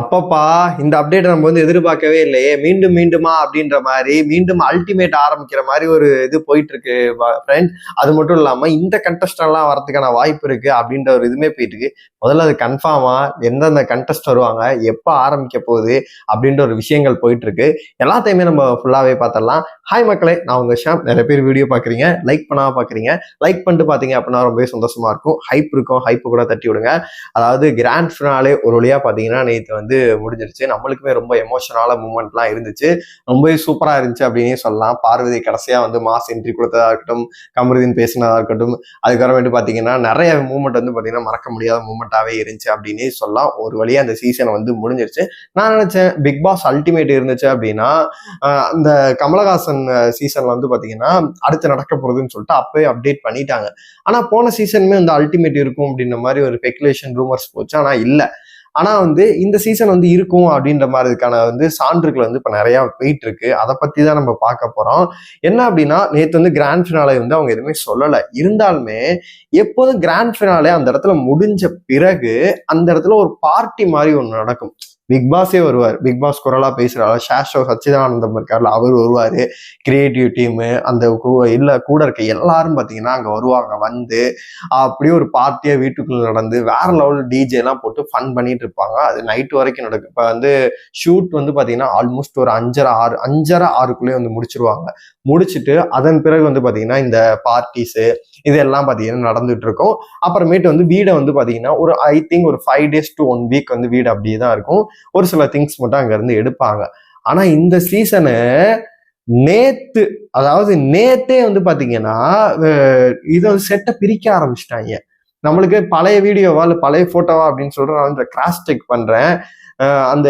அப்பப்பா இந்த அப்டேட் நம்ம வந்து எதிர்பார்க்கவே இல்லையே. மீண்டும் மீண்டுமா அப்படின்ற மாதிரி மீண்டும் அல்டிமேட் ஆரம்பிக்கிற மாதிரி ஒரு இது போயிட்டு இருக்கு ஃப்ரெண்ட்ஸ் அது மட்டும் இல்லாம இந்த கண்டஸ்டன்லாம் வரதுக்கான வாய்ப்பு இருக்கு அப்படின்ற ஒரு இதுமே போயிட்டு இருக்கு முதல்ல அது கன்ஃபார்மா எந்தெந்த கண்டெஸ்ட் வருவாங்க எப்போ ஆரம்பிக்க போகுது அப்படின்ற ஒரு விஷயங்கள் போயிட்டு இருக்கு எல்லாத்தையுமே நம்ம ஃபுல்லாவே பார்த்துடலாம். ஹாய் மக்களே நான் உங்க ஷாம். நிறைய பேர் வீடியோ பாக்குறீங்க லைக் பண்ணாம பாக்குறீங்க லைக் பண்ணிட்டு பாத்தீங்க அப்படின்னா ரொம்பவே சந்தோஷமா இருக்கும். ஹைப் இருக்கும். ஹைப்பு கூட தட்டி விடுங்க. அதாவது கிராண்ட் ஃபினாலே ஒரு வழியா பாத்தீங்கன்னா நேற்று வந்து முடிஞ்சிருச்சு. நம்மளுக்குமே ரொம்ப எமோஷனலான மூமெண்ட்லாம் இருந்துச்சு. ரொம்பவே சூப்பராக இருந்துச்சு அப்படின்னே சொல்லலாம். பார்வதி கடைசியாக வந்து மாஸ் என்ட்ரி கொடுத்ததாக இருக்கட்டும் கமருதீன் பேசினதாக இருக்கட்டும் அதுக்கப்புறமேட்டு பார்த்தீங்கன்னா நிறைய மூமெண்ட் வந்து பார்த்தீங்கன்னா மறக்க முடியாத மூமெண்ட்டாகவே இருந்துச்சு அப்படின்னே சொல்லலாம். ஒரு வழியாக அந்த சீசனை வந்து முடிஞ்சிருச்சு. நான் நினச்சேன் பிக் பாஸ் அல்டிமேட் இருந்துச்சு அப்படின்னா அந்த கமலஹாசன் சீசனில் வந்து பார்த்தீங்கன்னா அடுத்து நடக்க போகிறதுன்னு சொல்லிட்டு அப்பவே அப்டேட் பண்ணிட்டாங்க. ஆனால் போன சீசனுமே வந்து அல்டிமேட் இருக்கும் அப்படின்ற மாதிரி ஒரு ஸ்பெகுலேஷன் ரூமர்ஸ் போச்சு. ஆனால் இல்லை. ஆனால் வந்து இந்த சீசன் வந்து இருக்கும் அப்படின்ற மாதிரி இதுக்கான வந்து சான்றுகள் வந்து இப்போ நிறையா போயிட்டு இருக்கு அதை பற்றி தான் நம்ம பார்க்க போகிறோம் என்ன அப்படின்னா நேற்று வந்து கிராண்ட் ஃபினாலே வந்து அவங்க எதுவுமே சொல்லலை. இருந்தாலுமே எப்போதும் கிராண்ட் ஃபினாலே அந்த இடத்துல முடிஞ்ச பிறகு அந்த இடத்துல ஒரு பார்ட்டி மாதிரி ஒன்று நடக்கும். பிக் பாஸே வருவார். பிக் பாஸ் குரலா பேசுறாரு ஷாஷோ சச்சிதானந்தம் இருக்கார்ல அவர் வருவார். கிரியேட்டிவ் டீமு அந்த இல்லை கூட இருக்க எல்லாரும் பார்த்தீங்கன்னா அங்கே வருவாங்க வந்து அப்படியே ஒரு பார்ட்டியாக வீட்டுக்குள்ளே நடந்து வேற லெவல் டிஜேலாம் போட்டு ஃபன் பண்ணிட்டு இருப்பாங்க. அது நைட்டு வரைக்கும் நடக்கும் இப்போ வந்து ஷூட் வந்து பார்த்தீங்கன்னா ஆல்மோஸ்ட் ஒரு அஞ்சரை ஆறு அஞ்சரை ஆறுக்குள்ளேயே வந்து முடிச்சிருவாங்க. முடிச்சுட்டு அதன் பிறகு வந்து பார்த்தீங்கன்னா இந்த பார்ட்டிஸு இதெல்லாம் பார்த்தீங்கன்னா நடந்துட்டு இருக்கும். அப்புறமேட்டு வந்து வீடை வந்து பார்த்தீங்கன்னா ஒரு ஐ திங்க் ஒரு five days to one week வந்து வீடு அப்படியே தான் இருக்கும். ஒரு சில திங்ஸ் மட்டும் அங்கேருந்து எடுப்பாங்க. ஆனால் இந்த சீசனு நேத்து அதாவது நேத்தே வந்து பாத்தீங்கன்னா இதை செட்டை பிரிக்க ஆரம்பிச்சிட்டாங்க. நம்மளுக்கு பழைய வீடியோவா இல்லை பழைய ஃபோட்டோவா அப்படின்னு சொல்லிட்டு நான் இந்த கிராஸ் செக் பண்றேன். அந்த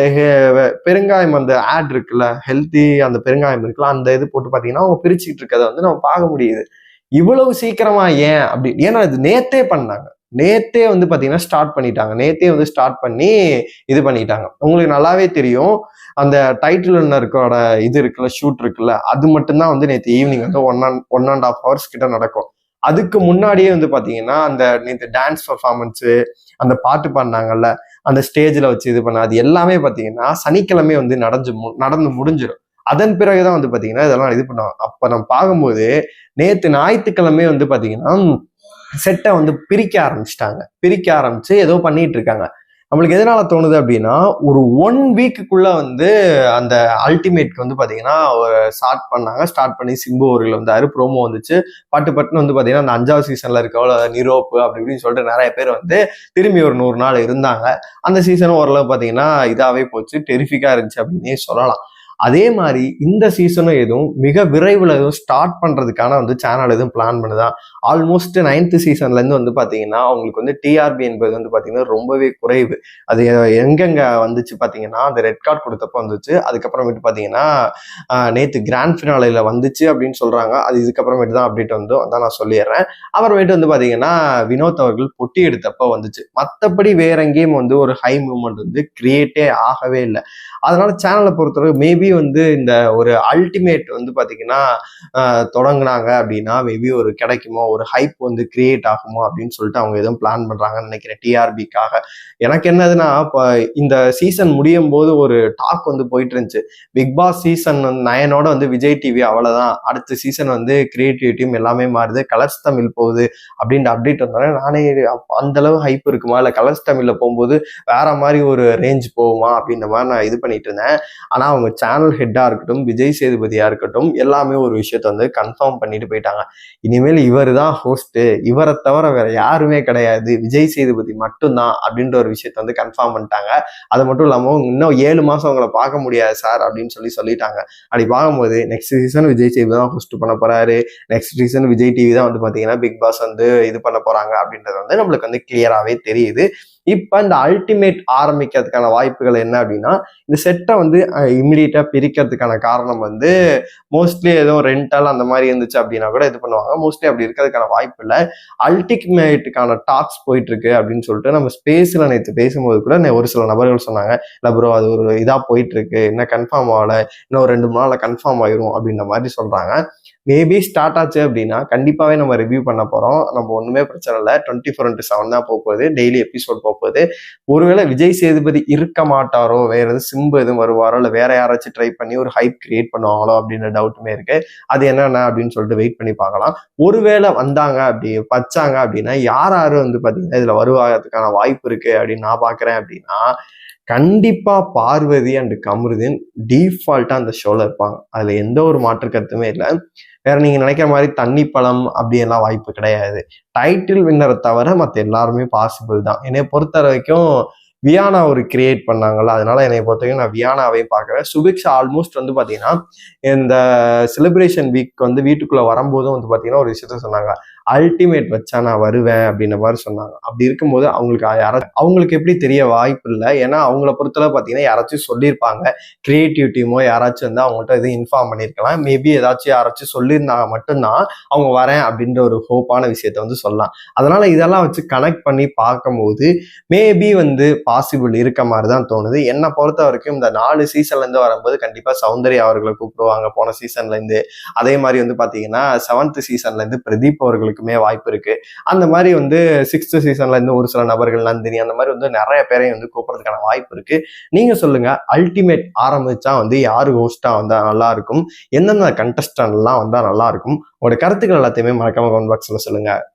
பெருங்காயம் அந்த ஆட் இருக்குல்ல ஹெல்த்தி அந்த பெருங்காயம் இருக்குல்ல அந்த இது போட்டு பார்த்தீங்கன்னா அவங்க பிரிச்சுக்கிட்டு இருக்கதை வந்து நம்ம பார்க்க முடியுது. இவ்வளவு சீக்கிரமா ஏன் அப்படி ஏன்னா இது நேத்தே பண்ணாங்க. நேத்தே வந்து பார்த்தீங்கன்னா ஸ்டார்ட் பண்ணிட்டாங்க. நேத்தே வந்து ஸ்டார்ட் பண்ணி இது பண்ணிட்டாங்க. உங்களுக்கு நல்லாவே தெரியும். அந்த டைட்டில் வின்னருக்கோட இது இருக்குல்ல ஷூட் இருக்குல்ல அது மட்டும்தான் வந்து நேற்று ஈவினிங் வந்து one and one and half hours கிட்ட நடக்கும். அதுக்கு முன்னாடியே வந்து பார்த்தீங்கன்னா அந்த நேற்று டான்ஸ் பர்ஃபார்மன்ஸு அந்த பாட்டு பாடினாங்கல்ல அந்த ஸ்டேஜில் வச்சு இது பண்ண அது எல்லாமே பார்த்தீங்கன்னா சனிக்கிழமை வந்து நடந்து மு- நடந்து முடிஞ்சிடும் அதன் பிறகுதான் வந்து பார்த்தீங்கன்னா இதெல்லாம் இது பண்ணுவாங்க. அப்போ நம்ம பார்க்கும்போது நேற்று ஞாயிற்றுக்கிழமை வந்து பார்த்தீங்கன்னா செட்டை வந்து பிரிக்க ஆரம்பிச்சிட்டாங்க. பிரிக்க ஆரம்பிச்சு ஏதோ பண்ணிட்டு இருக்காங்க. நம்மளுக்கு எதனால தோணுது அப்படின்னா ஒரு ஒன் வீக்குக்குள்ள வந்து அந்த அல்டிமேட்க்கு வந்து பாத்தீங்கன்னா ஸ்டார்ட் பண்ணாங்க. ஸ்டார்ட் பண்ணி சிம்பு அவர்கள் வந்தாரு. ப்ரோமோ வந்துச்சு. பட்டு பட்டுன்னு வந்து பாத்தீங்கன்னா அந்த அஞ்சாவது சீசன்ல இருக்கவள நிரோப்பு அப்படி இப்படின்னு சொல்லிட்டு நிறைய பேர் வந்து திரும்பி ஒரு நூறு நாள் இருந்தாங்க. அந்த சீசனும் ஓரளவு பாத்தீங்கன்னா இதாவே போச்சு. டெரிஃபிக்கா இருந்துச்சு அப்படின்னே சொல்லலாம். அதே மாதிரி இந்த சீசனும் எதுவும் மிக விரைவில் எதுவும் ஸ்டார்ட் பண்ணுறதுக்கான வந்து சேனல் எதுவும் பிளான் பண்ணுதான் ஆல்மோஸ்ட் நைன்த்து சீசன்லேருந்து வந்து பார்த்தீங்கன்னா அவங்களுக்கு வந்து டிஆர்பி என்பது வந்து பார்த்தீங்கன்னா ரொம்பவே குறைவு. அது எங்கெங்கே வந்துச்சு பார்த்தீங்கன்னா அந்த ரெட் கார்டு கொடுத்தப்ப வந்துச்சு. அதுக்கப்புறமேட்டு பார்த்தீங்கன்னா நேற்று கிராண்ட் ஃபினாலையில் வந்துச்சு அப்படின்னு சொல்கிறாங்க அது இதுக்கப்புறமேட்டு தான் அப்டேட் வந்து அதான் நான் சொல்லிடுறேன். அப்புறமேட்டு வந்து பார்த்தீங்கன்னா வினோத் அவர்கள் பொட்டி எடுத்தப்போ வந்துச்சு. மற்றபடி வேற எங்கேயும் வந்து ஒரு ஹை மூமெண்ட் வந்து கிரியேட்டே ஆகவே இல்லை. அதனால சேனலை பொறுத்தவரை மேபி வந்து இந்த ஒரு அல்டிமேட் வந்து பார்த்தீங்கன்னா தொடங்கினாங்க அப்படின்னா மேபி ஒரு கிடைக்குமோ ஒரு ஹைப் வந்து கிரியேட் ஆகுமோ அப்படின்னு சொல்லிட்டு அவங்க எதுவும் பிளான் பண்ணுறாங்கன்னு நினைக்கிறேன் டிஆர்பிக்காக எனக்கு என்னதுன்னா இப்போ இந்த சீசன் முடியும் போது ஒரு டாக் வந்து போயிட்டு இருந்துச்சு. பிக் பாஸ் சீசன் நயனோட வந்து விஜய் டிவி அவ்வளோதான் அடுத்த சீசன் வந்து கிரியேட்டிவ் டீம் எல்லாமே மாறுது. கலர்ஸ் தமிழ் போகுது அப்படின்ற அப்டேட் வந்தோடனே நானே அந்தளவு ஹைப் இருக்குமா? இல்லை கலர்ஸ் தமிழில் போகும்போது வேற மாதிரி ஒரு ரேஞ்ச் போகுமா அப்படின்ற மாதிரி நான் இது பண்ணிட்டு இருந்தேன் ஆனால் அவங்க சேனல் ஹெட்டாக இருக்கட்டும் விஜய் சேதுபதியாக இருக்கட்டும் எல்லாமே ஒரு விஷயத்த வந்து கன்ஃபார்ம் பண்ணிட்டு போயிட்டாங்க. இனிமேல் இவர் தான் ஹோஸ்ட்டு இவரை தவிர வேற யாருமே கிடையாது. விஜய் சேதுபதி மட்டும்தான் அப்படின்ற ஒரு விஷயத்த வந்து கன்ஃபார்ம் பண்ணிட்டாங்க. அது மட்டும் இல்லாமல் இன்னும் ஏழு மாதம் அவங்கள பார்க்க முடியாது சார் அப்படின்னு சொல்லி சொல்லிட்டாங்க. அப்படி பார்க்கும்போது நெக்ஸ்ட் சீசன் விஜய் சேதுபதி தான் ஹோஸ்ட் பண்ண போறாரு. நெக்ஸ்ட் சீசன் விஜய் டிவி தான் வந்து பார்த்தீங்கன்னா பிக் பாஸ் வந்து இது பண்ண போறாங்க அப்படின்றது வந்து நம்மளுக்கு வந்து கிளியராகவே தெரியுது. இப்போ இந்த அல்டிமேட் ஆரம்பிக்கிறதுக்கான வாய்ப்புகள் என்ன அப்படின்னா இந்த செட்டை வந்து இமிடியட்டா பிரிக்கிறதுக்கான காரணம் வந்து மோஸ்ட்லி ஏதோ ரெண்டல் அந்த மாதிரி இருந்துச்சு அப்படின்னா கூட இது பண்ணுவாங்க. மோஸ்ட்லி அப்படி இருக்கிறதுக்கான வாய்ப்பு இல்லை. அல்டிமேட்டுக்கான டாக்ஸ் போயிட்டு இருக்கு அப்படின்னு சொல்லிட்டு நம்ம ஸ்பேஸில் நேற்று பேசும்போது கூட ஒரு சில நபர்கள் சொன்னாங்க இல்லை ப்ரோ அது ஒரு இதாக போயிட்டு இருக்கு இன்னும் கன்ஃபார்ம் ஆகலை. இன்னும் ஒரு ரெண்டு மூணு நாளில் கன்ஃபார்ம் ஆயிரும். அப்படின்ற மாதிரி சொல்கிறாங்க மேபி ஸ்டார்ட் ஆச்சு அப்படின்னா கண்டிப்பாகவே நம்ம ரிவ்யூ பண்ண போகிறோம் நம்ம ஒன்றுமே பிரச்சனை இல்லை. டுவெண்ட்டி ஃபோர் இன்ட்டு செவன் தான் போகுது. டெய்லி எபிசோட் போகுது. ஒருவேளை விஜய் சேதுபதி இருக்க மாட்டாரோ வேற எதுவும் சிம்பு எதுவும் வருவாரோ இல்லை வேற யாராச்சும் ட்ரை பண்ணி ஒரு ஹைப் கிரியேட் பண்ணுவாங்களோ அப்படின்ற டவுட்டுமே இருக்கு. அது என்னென்ன அப்படின்னு சொல்லிட்டு வெயிட் பண்ணி பார்க்கலாம். ஒருவேளை வந்தாங்க அப்படி வச்சாங்க அப்படின்னா யார் யார் வந்து பார்த்தீங்கன்னா இதில் வருவாகிறதுக்கான வாய்ப்பு இருக்கு அப்படின்னு நான் பார்க்குறேன் அப்படின்னா கண்டிப்பாக பார்வதி அண்டு கமருதீன் டீஃபால்ட்டாக அந்த ஷோவில் இருப்பாங்க. அதில் எந்த ஒரு மாற்று கருத்துமே இல்லை. வேற நீங்கள் நினைக்கிற மாதிரி தண்ணி பழம் அப்படியெல்லாம் வாய்ப்பு கிடையாது. டைட்டில் வின்னரை தவிர மற்ற எல்லாருமே பாசிபிள் தான். என்னை பொறுத்த வரைக்கும் வியானா ஒரு கிரியேட் பண்ணாங்கல்ல. அதனால என்னை பொறுத்த வரைக்கும் நான் வியானாவையும் பார்க்குறேன். சுபிக்ஷா ஆல்மோஸ்ட் வந்து பார்த்தீங்கன்னா இந்த செலிப்ரேஷன் வீக் வந்து வீட்டுக்குள்ளே வரும்போதும் வந்து பார்த்தீங்கன்னா ஒரு விஷயத்த சொன்னாங்க. அல்டிமேட் வச்சா நான் வருவேன் அப்படின்ற மாதிரி சொன்னாங்க. அப்படி இருக்கும்போது அவங்களுக்கு யாரா அவங்களுக்கு எப்படி தெரிய வாய்ப்பு இல்லை. ஏன்னா அவங்கள பொறுத்தளவு பார்த்தீங்கன்னா யாராச்சும் சொல்லியிருப்பாங்க. கிரியேட்டிவ் டீமோ யாராச்சும் வந்து அவங்கள்ட்ட இது இன்ஃபார்ம் பண்ணியிருக்கலாம். மேபி ஏதாச்சும் யாராச்சும் சொல்லியிருந்தாங்க மட்டும்தான் அவங்க வரேன் அப்படின்ற ஒரு ஹோப்பான விஷயத்த வந்து சொல்லலாம். அதனால இதெல்லாம் வச்சு கனெக்ட் பண்ணி பார்க்கும்போது மேபி வந்து பாசிபிள் இருக்க மாதிரி தான் தோணுது. என்னை பொறுத்த வரைக்கும் இந்த நாலு சீசன்லேருந்து வரும்போது கண்டிப்பாக சௌந்தர்யா அவர்களை கூப்பிடுவாங்க. போன சீசன்லேருந்து அதே மாதிரி வந்து பார்த்தீங்கன்னா செவன்த் சீசன்லேருந்து இருந்து பிரதீப் அவர்களுக்குமே வாய்ப்பு இருக்கு. அந்த மாதிரி வந்து சிக்ஸ்த் சீசன்ல இருந்து ஒரு சில நபர்கள் நந்தினி அந்த மாதிரி வந்து நிறைய பேரையும் வந்து கூப்பிடுறதுக்கான வாய்ப்பு இருக்கு. நீங்க சொல்லுங்க அல்டிமேட் ஆரம்பிச்சா வந்து யாரு ஹோஸ்டா வந்தா நல்லா இருக்கும்? எந்தெந்த கண்டஸ்டன்ட் எல்லாம் வந்தா நல்லா இருக்கும்? உங்களோட கருத்துக்கள் எல்லாத்தையுமே மறக்காம கமெண்ட் பாக்ஸ்ல சொல்லுங்க.